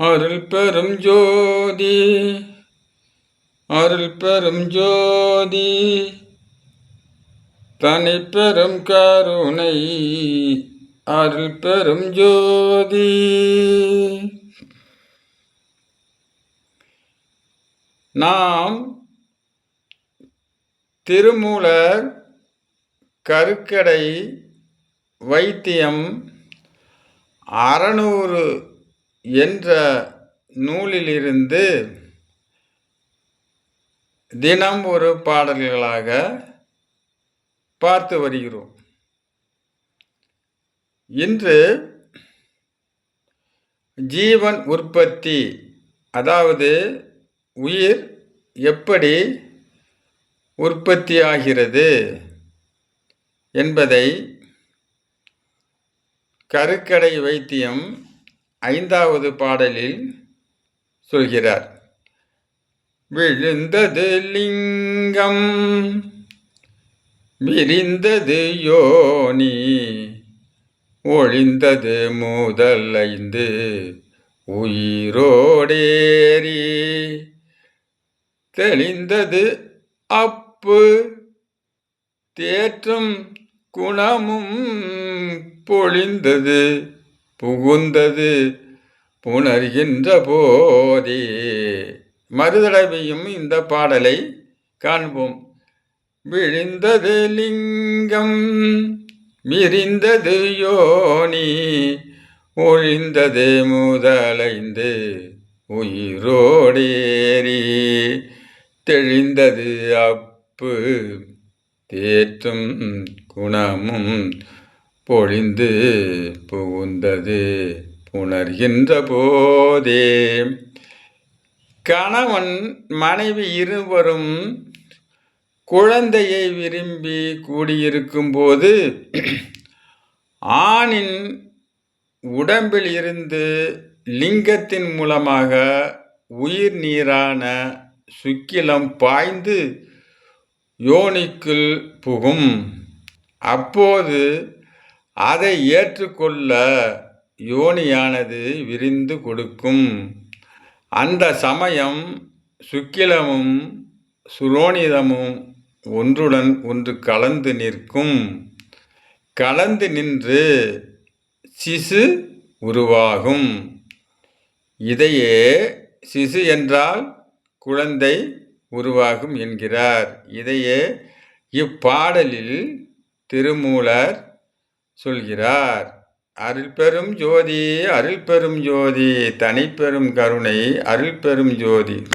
அருள் பெரும் ஜோதி அருள் பெரும் ஜோதி தனி பெரும் கருணை அருள் பெரும் ஜோதி. நாம் திருமூலர் கருக்கடை வைத்தியம் அறநூறு என்ற நூலிலிருந்து தினம் ஒரு பாடல்களாக பார்த்து வருகிறோம். இன்று ஜீவன் உற்பத்தி அதாவது உயிர் எப்படி உற்பத்தியாகிறது என்பதை கருக்கடை வைத்தியம் ஐந்தாவது பாடலில் சொல்கிறார் விழுந்தது லிங்கம் விரிந்தது யோனி ஒழிந்தது முதல் ஐந்து உயிரோடேறி தெளிந்தது அப்பு தேற்றும் குணமும் பொழிந்தது புகுந்தது புணர்கின்ற போதே. மறுதடவையும் இந்த பாடலை காண்போம். விழிந்தது லிங்கம் விரிந்தது யோனி ஒழிந்தது முதலைந்து உயிரோடேறி. தெளிந்தது அப்பு தேற்றும் குணமும் பொழிந்து புகுந்தது புணர்கின்ற போதே. கணவன் மனைவி இருவரும் குழந்தையை விரும்பி கூடியிருக்கும் போது ஆணின் உடம்பில் இருந்து லிங்கத்தின் மூலமாக உயிர் நீரான சுக்கிலம் பாய்ந்து யோனிக்குள் புகும். அப்போது அதை ஏற்றுக்கொள்ள யோனியானது விரிந்து கொடுக்கும். அந்த சமயம் சுக்கிலமும் சுரோனிதமும் ஒன்றுடன் ஒன்று கலந்து நிற்கும். கலந்து நின்று சிசு உருவாகும். இதையே சிசு என்றால் குழந்தை உருவாகும் என்கிறார். இதையே இப்பாடலில் திருமூலர் சொல்கிறார். அருள் பெரும் ஜோதி அருள் பெரும் ஜோதி தனிப்பெரும் கருணை அருள் பெரும் ஜோதி.